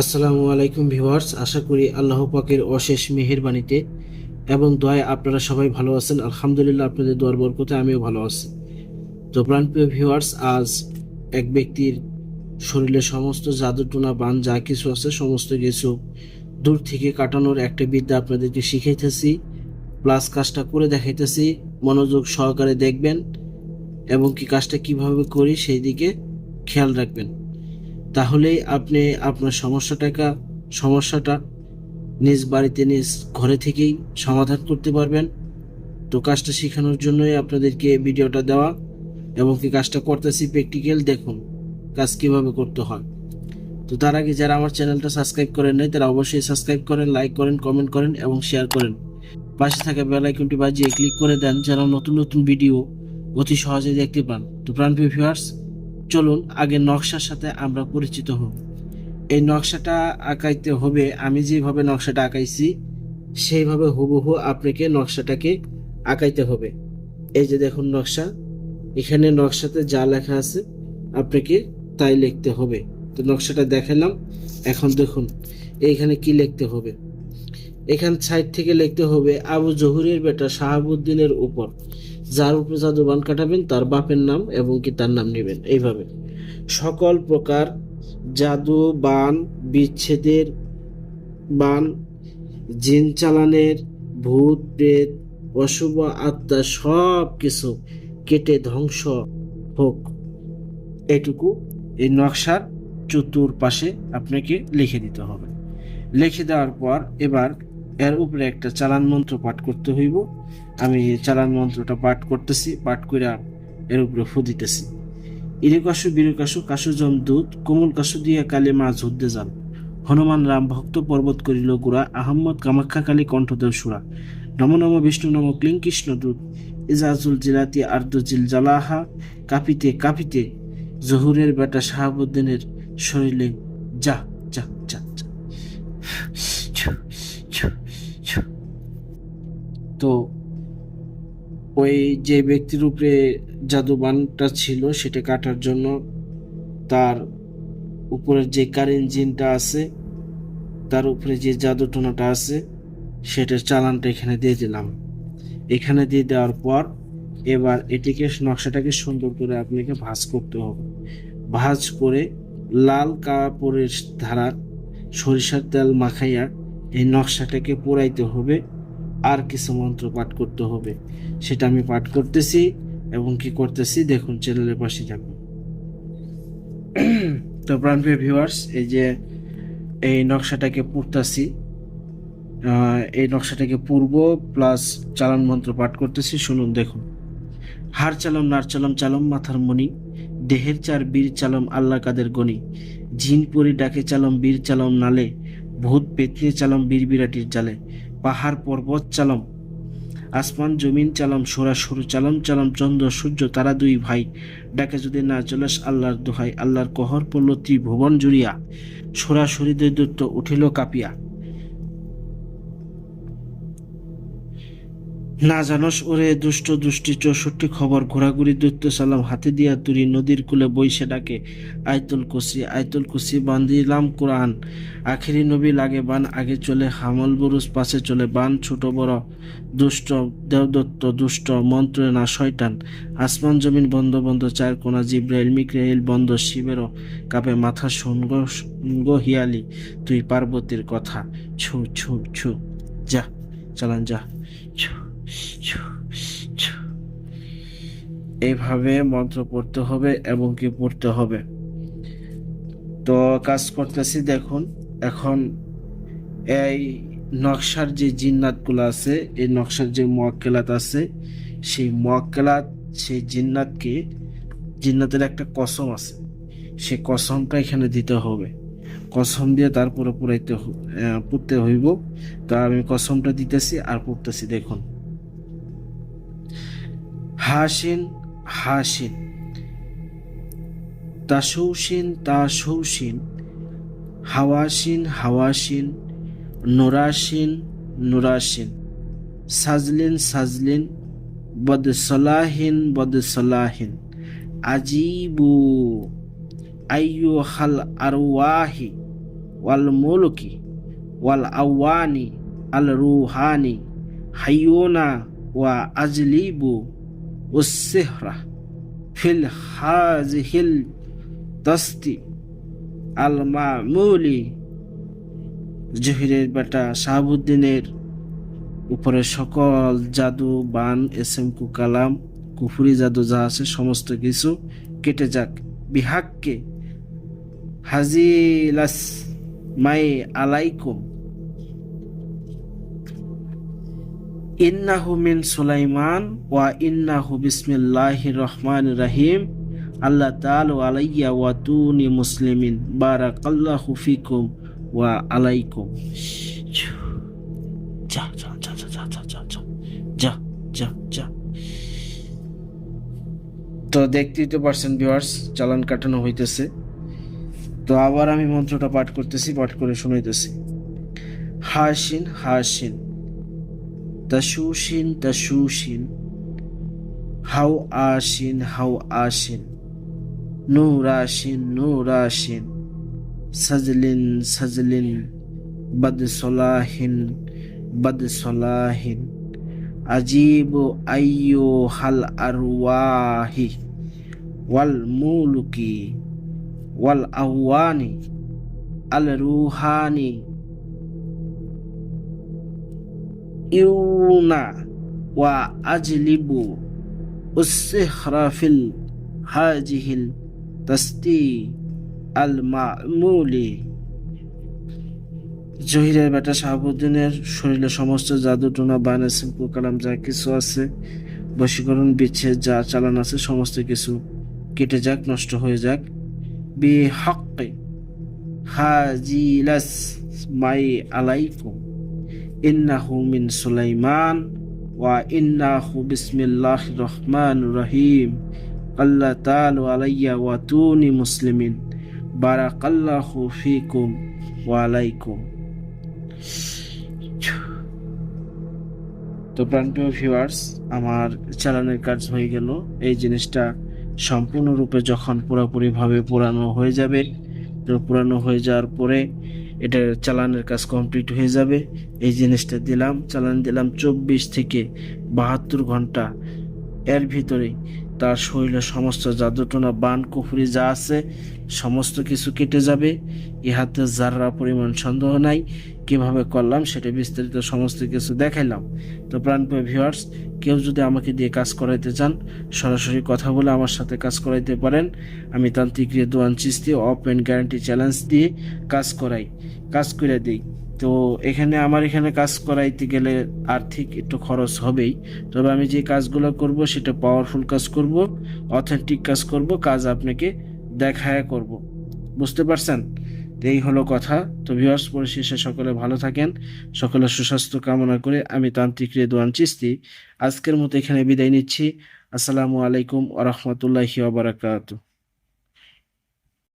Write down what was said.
আসসালামু আলাইকুম ভিউয়ার্স, আশা করি আল্লাহ পাকের অশেষ মেহেরবানিতে এবং দয়ায় আপনারা সবাই ভালো আছেন। আলহামদুলিল্লাহ আপনাদের দোয়ার বরকতে আমিও ভালো আছি। তো প্রাণপ্রিয় ভিউয়ার্স, আজ এক ব্যক্তির শরীরে সমস্ত জাদুটোনা বান যা কিছু আছে, সমস্ত কিছু দূর থেকে কাটানোর একটা বিদ্যা আপনাদেরকে শিখাইতেছি। প্লাস কাজটা করে দেখাইতেছি, মনোযোগ সহকারে দেখবেন এবং কি কাজটা কীভাবে করি, সেই দিকে খেয়াল রাখবেন। তাহলেই আপনি আপনার সমস্যাটাকা, সমস্যাটা নিজ বাড়িতে, নিজ ঘরে থেকেই সমাধান করতে পারবেন। তো কাজটা শেখানোর জন্যই আপনাদেরকে ভিডিওটা দেওয়া এবং কি কাজটা করতেছি প্র্যাকটিক্যাল দেখুন কাজ কীভাবে করতে হয়। তো তার আগে যারা আমার চ্যানেলটা সাবস্ক্রাইব করেন নাই, তারা অবশ্যই সাবস্ক্রাইব করেন লাইক করেন কমেন্ট করেন এবং শেয়ার করেন। পাশে থাকা বেল আইকনটি বাজিয়ে ক্লিক করে দেন যেন নতুন নতুন ভিডিও অতি সহজে দেখতে পান। তো প্রাণপ্রিয় ভিউয়ার্স চলুন, আগে নকশার সাথে আমরা পরিচিত হব এই নকশাটা আঁকাইতে হবে, আমি যেভাবে নকশাটা আঁকাইছি, সেইভাবে হুবহু আপনাকে নকশাটাকে আঁকাইতে হবে। এই যে দেখুন নকশা, এখানে নকশাতে যা লেখা আছে আপনাকে তাই লিখতে হবে। তো নকশাটা দেখালাম, এখন দেখুন, এইখানে কি লিখতে হবে? এখান সাইড থেকে লিখতে হবে, আবু জহুরের বেটা শাহাবুদ্দিনের উপর। যার উপরে জাদু বান কাটাবেন, তার বাপের নাম এবং কি তার নাম নেবেন। এইভাবে। সকল প্রকার জাদু, বান, বিচ্ছেদের বান, জিন চালানের, ভূত, প্রেত, অশুভ আত্মা, সব কিছু কেটে ধ্বংস হোক। এটুকু এই নকশার চতুর পাশে আপনাকে লিখে দিতে হবে। লিখে দেওয়ার পর এবার এর উপরে একটা চালান মন্ত্র পাঠ করতে হইব। আমি চালান মন্ত্রটা পাঠ করতেছি, পাঠ করে এর উপরে ফু দিতেছি। ইরেকাশু বীরকাশু কাশু কাশু জম দূত, কোমল কাশু দিয়ে কালে মা যুদ্ধে যান। হনুমান রাম ভক্ত পর্বত করিল গুড়া, আহম্মদ কামাখ্যা কালী কণ্ঠদেব সুরা। নম নম বিষ্ণু নম ক্লিং কৃষ্ণ দূত ইজাজুল জিলাতি আর্দ জিল জালাহা, কাপিতে কাপিতে জহুরের বেটা শাহাবুদ্দিনের শরীরে যা। তো ওই যে ব্যক্তির উপরে জাদুবানটা ছিল সেটা কাটার জন্য তার উপরের যে কারেন্ট জিনটা আছে, তার উপরে যে জাদু টোনাটা আছে, সেটার চালানটা এখানে দিয়ে দিলাম। এখানে দিয়ে দেওয়ার পর এবার এটিকে নকশাটাকে সুন্দর করে আপনাকে ভাঁজ করতে হবে। ভাঁজ করে লাল কাপড়ের ধারা সরিষার তেল মাখাইয়া এই নকশাটাকে পোড়াইতে হবে। আর কিছু মন্ত্র পাঠ করতে হবে। সেটা আমি পাঠ করতেছি এবং কি করতেছি দেখুন চ্যানেলের পাশে থাকুন। তো প্রাণপ্রিয় ভিউয়ার্স এই যে এই নকশাটাকে পুড়তাছি এই নকশাটাকে পূর্ব প্লাস চালান মন্ত্র পাঠ করতেছি, শুনুন দেখুন। হার চালম, নার চালম চালম মাথার মণি, দেহের চার বীর চালম, আল্লাহ কাদের গণি। ঝিন পরি ডাকে চালম, বীর চালম নালে, ভূত পেতনি চালম, বীর বিরাটির জালে। পাহাড় পর্বত চালম, আসমান জমিন চালাম, সোরা সরু চালাম চালাম, চন্দ্র, সূর্য, তারা দুই ভাই। ডাকে যদি না চলাস আল্লাহর দোহাই, আল্লাহর কহর পড়ল ত্রিভুবন জুড়িয়া। সোরা সরি দৈত্য উঠিল কাপিয়া। না জানস ওরে দুষ্ট দুষ্টি চৌষট্টি খবর ঘোরাঘুরি দৈত্য সালাম হাতে দিয়া তুরি নদীর কূলে বইসে ডাকে, আয়তুল কুসি আয়তুল কুসি বান্দিলাম কোরআন। আখেরি নবী লাগে বান, আগে চলে হামল বুরুজ পাশে চলে বান, ছোট বড় দুষ্ট দেবদত্ত দুষ্ট, মন্ত্রে না শয়তান। আসমান জমিন বন্ধ বন্ধ, চার কোনা জিব্রাইল, মিক্রাইল বন্ধ, শিবেরও কাপে মাথা শুনগ হিয়ালি, তুই পার্বতীর কথা, ছু ছু ছু, যা, চালান যা, ছু। এইভাবে মন্ত্র পড়তে হবে এবং কি পড়তে হবে? তো কাজ করতেছি, দেখুন, এখন এই নকশার যে জিন্নাতগুলো আছে, এই নকশার যে মোয়াক্কেলাত আছে, সেই মোয়াক্কেলাত, সেই জিন্নাতকে, জিন্নাতের একটা কসম আছে, সেই কসমটা এখানে দিতে হবে। কসম দিয়ে তারপরে পুরাইতে পড়তে হইব। তা আমি কসমটা দিতেছি আর পড়তেছি, দেখুন। حاش حاش تاشوشين تاشوشين حواش حواش نراش نراش سازلين سازلين بد صلاحين بد صلاحين عجيب أيها الأرواح والملك والأواني الروحاني حيونا وأجلب ফিল হাজিহিল দস্তি আল মামুলি জহিরের বেটা শাহাবুদ্দিনের উপরে সকল জাদু, বান এস এম কালাম কুফুরি জাদু যা আছে সমস্ত কিছু কেটে যাক। বিহাককে হাজিলাস মাই আলাইকুম। ইন্নাহু মিন সুলাইমান ওয়া ইন্নাহু বিসমিল্লাহির রহমানির রহিম আল্লাহ তাআলা আলাইয়া ওয়া তুনি মুসলিমিন বারাকাল্লাহু ফিকুম ওয়া আলাইকুম যা যা যা তো দেখতেই তো পারছেন ভিউয়ার্স চালান কাটানো হইতেছে তো আবার আমি মন্ত্রটা পাঠ করতেছি পাঠ করে শুনাইতেছি Hasin Hasin Tashushin, Tashushin, How Ashin, How Ashin, Nurashin, Nurashin, Sajlin, Sajlin, Bad Solahin, Bad Solahin, Ajibu Ayu Hal Arwahi, Wal Muluki, Wal Awani, Al Ruhani, ইউনা ওয়া আজলিবু উসিহরা ফিল হাজিহিল তাস্তি আল মামুলি জহিরের বেটা শাহাবুদ্দিনের শরীরে সমস্ত জাদু টোনা বান সিম্পু কালাম যা কিছু আছে, বশীকরণ, বিচ্ছেদ যা চালান আছে, সমস্ত কিছু কেটে যাক, নষ্ট হয়ে যাক। বি হকে হাজিলাস মাই আলাইকুম। ইন্নাহু মিন সুলাইমান ওয়া ইন্নাহু বিসমিল্লাহ রহমান রহিম। আল্লাহ তাআলা আলাইয়া ওয়া তুনি মুসলিমিন। বারাকাল্লাহু ফিকুম ওয়া আলাইকুম। তো প্রাণপ্রিয় ভিউয়ার্স আমার চালানের কাজ হয়ে গেল। এই জিনিসটা সম্পূর্ণরূপে যখন পুরোপুরিভাবে পুরানো হয়ে যাবে, তো পুরানো হয়ে যাওয়ার পরে এটা চালানের কাজ কমপ্লিট হয়ে যাবে। এই জিনিসটা দিলাম, চালান দিলাম চব্বিশ থেকে বাহাত্তর ঘণ্টা। এর ভিতরে তার শরীরে সমস্ত জাদুটনা, বান, কুফুরি যা আছে, সমস্ত কিছু কেটে যাবে। ইহাতে যারা পরিমাণ সন্দেহ নাই, কীভাবে করলাম সেটা বিস্তারিত সমস্ত কিছু দেখাইলাম। তো প্রাণপ্রিয় ভিউয়ার্স কেউ যদি আমাকে দিয়ে কাজ করাইতে চান, সরাসরি কথা বলে আমার সাথে কাজ করাইতে পারেন। আমি তান্ত্রিক রেদোয়ান চিস্তি অফ অ্যান্ড গ্যারান্টি চ্যালেঞ্জ দিয়ে কাজ করাই। কাজ করে দিই। তো এখানে আমার এখানে কাজ করাইতে গেলে আর্থিক একটু খরচ হবেই। তবে আমি যে কাজগুলো করব, সেটা পাওয়ারফুল কাজ করব অথেন্টিক কাজ করব, কাজ আপনাকে দেখায় করব। বুঝতে পারছেন? এই হলো কথা। তো ভিউয়ার্স পরিশেষে সকলে ভালো থাকেন সকলে সুস্বাস্থ্য কামনা করে আমি তান্ত্রিক রেদওয়ান চিস্তি আজকের মতো এখানে বিদায় নিচ্ছি। আসসালামু আলাইকুম ওরহমতুল্লাহি ওবরাকাতু